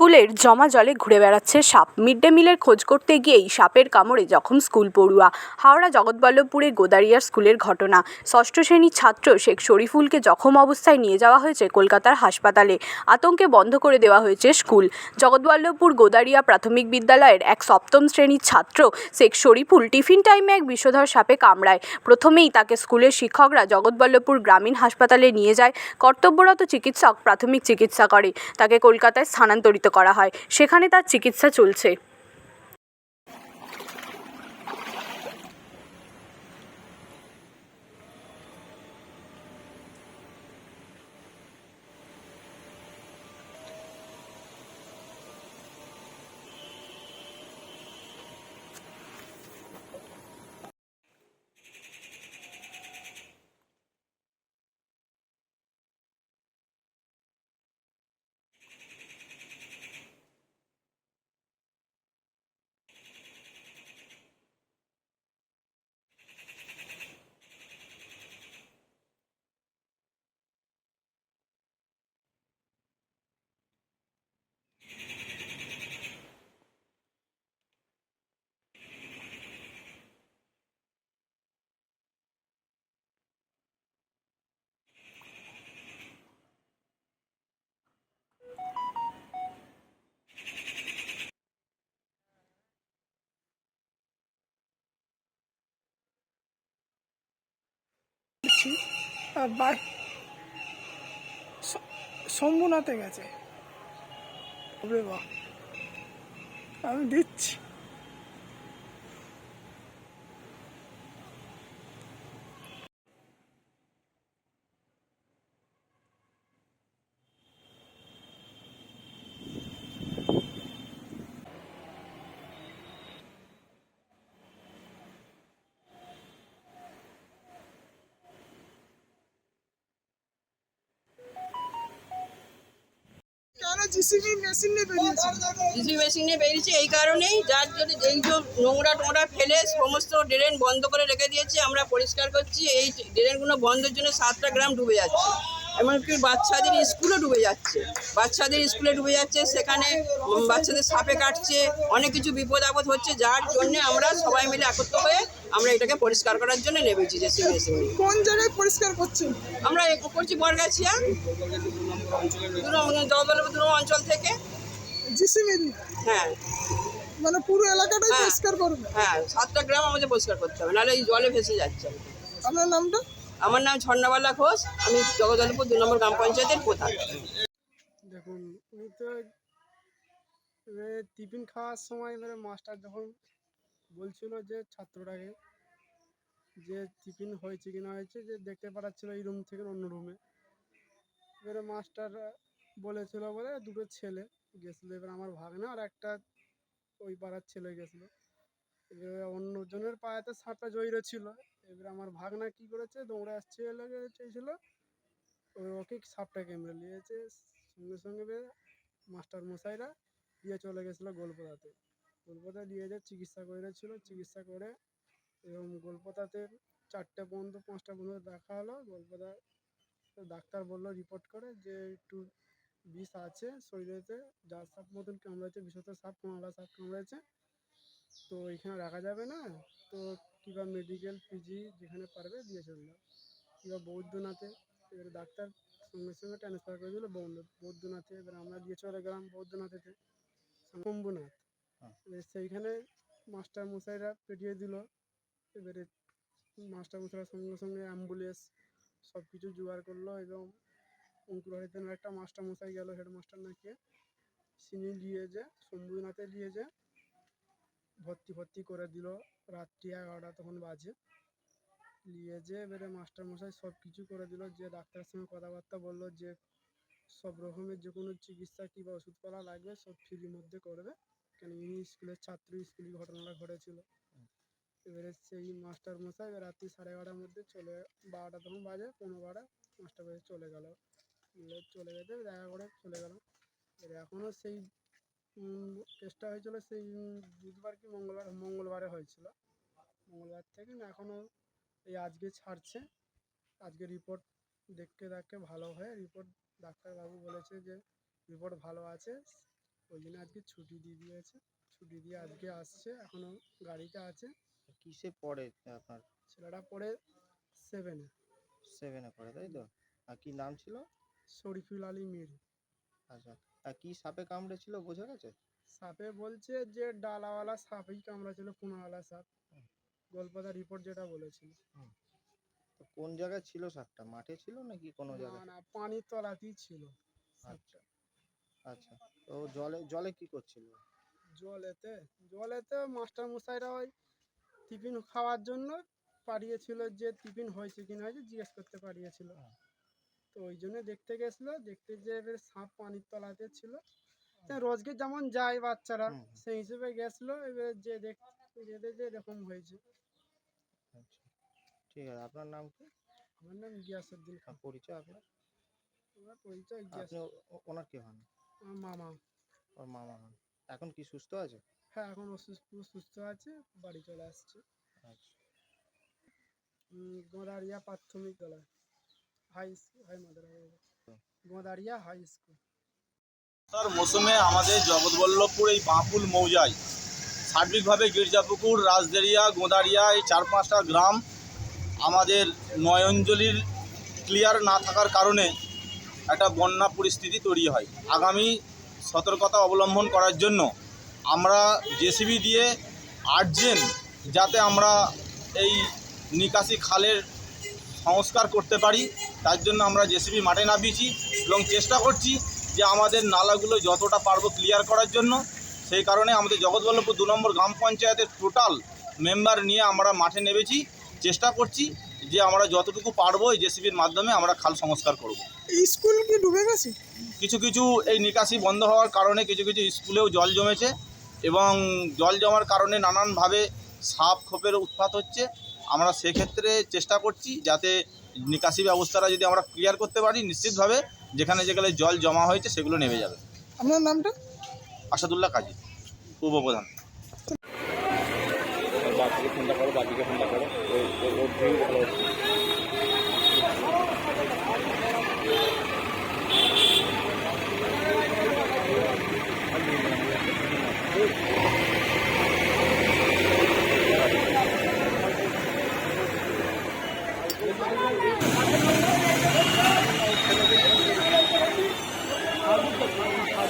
স্কুলের জমা জলে ঘুরে বেড়াচ্ছে সাপ। মিড ডে মিলের খোঁজ করতে গিয়েই সাপের কামড়ে জখম স্কুল পড়ুয়া। হাওড়া জগৎবল্লভপুরের গোদারিয়া স্কুলের ঘটনা। ষষ্ঠ শ্রেণির ছাত্র শেখ শরীফুলকে জখম অবস্থায় নিয়ে যাওয়া হয়েছে কলকাতার হাসপাতালে। আতঙ্কে বন্ধ করে দেওয়া হয়েছে স্কুল। জগৎবল্লভপুর গোদারিয়া প্রাথমিক বিদ্যালয়ের এক সপ্তম শ্রেণির ছাত্র শেখ শরীফুল টিফিন টাইমে এক বিষধর সাপে কামড়ায়। প্রথমেই তাকে স্কুলের শিক্ষকরা জগৎবল্লভপুর গ্রামীণ হাসপাতালে নিয়ে যায়। কর্তব্যরত চিকিৎসক প্রাথমিক চিকিৎসা করে। তাকে কলকাতায় স্থানান্তরিত করা হয়। সেখানে তার চিকিৎসা চলছে। দিচ্ছি আর বা স- শম্ভুনাথে গেছে। আমি দিচ্ছি কেন জিসিবি মেশিন বেরিয়েছে। ডিসি মেশিনে বেরিয়েছে, এই কারণেই যার জন্য এই যে নোংরা টোংরা ফেলে সমস্ত ড্রেন বন্ধ করে রেখে দিয়েছে, আমরা পরিষ্কার করছি, এই ড্রেনগুলো বন্ধের জন্য সাতটা গ্রাম ডুবে যাচ্ছে। এমনকি বাচ্চাদের স্কুলে ডুবে যাচ্ছে। বাচ্চাদের স্কুলে ডুবে যাচ্ছে সেখানে বাচ্চাদের সাপে কাটছে অনেক কিছু বিপদ আপদ হচ্ছে যার জন্য আমরা সবাই মিলে একত্র হয়ে আমরা এটাকে পরিষ্কার করার জন্য নেমেছি যে কোন জায়গায় পরিষ্কার করছেন আমরা করছি বরগাছিয়া দুর্গম অঞ্চল থেকে। হ্যাঁ। মানে পুরো এলাকাটাই হ্যাঁ। পরিষ্কার করবে? হ্যাঁ সাতটা গ্রাম আমাদের পরিষ্কার করতে হবে নাহলে এই জলে ভেসে যাচ্ছে। আপনার নামটা? আমার নাম ঝর্ণাবালা ঘোষ, আমি জগদলপুর দু নম্বর গ্রাম পঞ্চায়েতের প্রধান। দেখুন, উনি তো টিফিন খাওয়ার সময় এবারে মাস্টার যখন বলছিল যে ছাত্রটাকে যে টিফিন হয়েছে কি না হয়েছে, যে দেখতে পাঠাচ্ছিল এই রুম থেকে অন্য রুমে। এবারে মাস্টার বলেছিল বলে দুটো ছেলে গেছিল, এবার আমার ভাগনা আর একটা ওই পাড়ার ছেলে গেছিল। এবারে অন্যজনের পায়েতে সাপটা জয়ীরে ছিল। এবারে আমার ভাগনা কি করেছে? দৌড়ে আসছে এলাকা চেয়েছিল। ও ওকে সাপটা কেমড়ে নিয়েছে। সঙ্গে সঙ্গে মাস্টার মশাইরা দিয়ে চলে গেছিল গোলপাতাতে। গোলপাতা দিয়ে যে চিকিৎসা করেছিল, চিকিৎসা করে এবং গোলপাতাতে চারটে পর্যন্ত, পাঁচটা পর্যন্ত দেখা হলো। গোলপাতা ডাক্তার বলল, রিপোর্ট করে যে একটু বিষ আছে, শরীরেতে যার সাপ মতন কামড়েছে বিশেষত সাপ কামড়া সাপ কামড়েছে তো এখানে রাখা যাবে না। তো কিংবা মেডিকেল পিজি যেখানে পারবে দিয়ে চলল কিংবা বৌদ্ধনাথে এবারে ডাক্তার সঙ্গে সঙ্গে ট্রান্সফার করে দিল বৌদ্ধ বৌদ্ধনাথে এবার আমরা দিয়ে চলে গেলাম বৌদ্ধনাথেতে শম্ভুনাথ। এবার সেইখানে মাস্টার মশাইরা পেটিয়ে দিল। এবারে মাস্টার মশাইরা সঙ্গে সঙ্গে অ্যাম্বুলেন্স সব কিছু জোগাড় করল এবং অঙ্কুর হরিতেনের একটা মাস্টার মশাই গেল হেডমাস্টার নাকি সিনি নিয়ে যে শম্ভুনাথে নিয়ে যে ভর্তি ভর্তি করে দিল। রাত্রি এগারোটা তখন বাজে। নিয়ে যে এবারে মাস্টার মশাই সব কিছু করে দিল। যে ডাক্তারের সঙ্গে কথাবার্তা বলল যে সব রকমের যে কোনো চিকিৎসা কিংবা ওষুধপালা লাগবে, সব ফ্রির মধ্যে করবে। কেন ইনি স্কুলের ছাত্র, স্কুলে ঘটনাটা ঘটেছিল। এবারে সেই মাস্টার মশাই রাত্রি সাড়ে এগারোটার মধ্যে চলে, বারোটা তখন বাজে পনেরো বারোটা মাস্টার বাজে চলে গেল। চলে গেছে দেখা করে চলে গেল। এবার এখনও সেই কেসটা হয়েছিল সেই বুধবার কি মঙ্গলবার মঙ্গলবারে হয়েছিল। মঙ্গলবার থেকে না এখনও এই আজকে ছাড়ছে। আজকে রিপোর্ট দেখতে দেখতে ভালো হয়ে রিপোর্ট ডাক্তারবাবু বলেছে যে রিপোর্ট ভালো আছে। ওই জন্য আজকে ছুটি দিয়ে দিয়েছে। ছুটি দিয়ে আজকে আসছে এখনও গাড়িতে আছে। কিসে পড়ে আপনার? ছেলেটা পড়ে সেভেনে সেভেনে পড়ে তাই তো? আর কি নাম ছিল? শরীফুল আলী মির। আচ্ছা আর কি সাপে কামড়েছিল বোঝা গেছে? সাপে বলছে যে ডালাওয়ালা সাপই কামড়াছিল পুনাওয়ালা সাপ। গল্পটা রিপোর্ট যেটা বলেছিল। তো কোন জায়গায় ছিল সাপটা? মাঠে ছিল নাকি কোনো জায়গায়? না পানির তলাতেই ছিল আচ্ছা আচ্ছা। তো জলে জলে কি করছিল? জলেতে জলেতে মাস্টার মশাইরা ওই টিফিন খাওয়ার জন্য পাঠিয়েছিল যে টিফিন হয়েছে কি না হয়েছে জিজ্ঞেস করতে পাঠিয়েছিল। তো ওই জন্য দেখতে গেছিল দেখতে যে এবার সাপ পানির তলাতে ছিল। রোজকে যেমন যায় বাচ্চারা। সেই হিসেবে গেছিল এবার যে দেখ যেতে যে এরকম হয়েছে। আচ্ছা ঠিক আছে। আপনার নাম কি? আমার নাম গিয়াসুদ্দিন আর খান পরিচয় আপনার? আমার পরিচয় গিয়াস ওনার কি হন? আমার মামা। ওর মামা হন। এখন কি সুস্থ আছে? হ্যাঁ এখন অসুস্থ সুস্থ আছে বাড়ি চলে আসছে। আচ্ছা। উম, গোদারিয়া প্রাথমিক বিদ্যালয় গোদারিয়া হাই স্কুল তার মৌসুমে আমাদের জগৎবল্লভপুর এই বাঁকুল মৌজায় সার্বিকভাবে গির্জাপুকুর, রাজদেরিয়া, গোদারিয়া এই চার পাঁচটা গ্রাম আমাদের নয়ঞ্জলির ক্লিয়ার না থাকার কারণে একটা বন্যা পরিস্থিতি তৈরি হয়। আগামী সতর্কতা অবলম্বন করার জন্য আমরা জেসিবি দিয়ে আর্জেন্ট যাতে আমরা এই নিকাশি খালের সংস্কার করতে পারি। তার জন্য আমরা জেসিবি মাঠে নামিয়েছি এবং চেষ্টা করছি যে আমাদের নালাগুলো যতটা পারব ক্লিয়ার করার জন্য। সেই কারণে আমাদের জগৎবল্লভপুর দু নম্বর গ্রাম পঞ্চায়েতের টোটাল মেম্বার নিয়ে আমরা মাঠে নেমেছি। চেষ্টা করছি যে আমরা যতটুকু পারব এই জেসিবির মাধ্যমে আমরা খাল সংস্কার করব। স্কুল কি ডুবে গেছে? কিছু কিছু এই নিকাশি বন্ধ হওয়ার কারণে কিছু কিছু স্কুলেও জল জমেছে এবং জল জমার কারণে নানানভাবে সাপ খোপের উৎপাত হচ্ছে। আমরা সেক্ষেত্রে চেষ্টা করছি যাতে নিকাশি ব্যবস্থাটা যদি আমরা ক্লিয়ার করতে পারি নিশ্চিতভাবে যেখানে যেখানে জল জমা হয়েছে সেগুলো নেমে যাবে। আপনার নামটা? আসাদুল্লাহ কাজী উপপ্রধান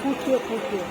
ফুটিয়ে ফুটিয়ে।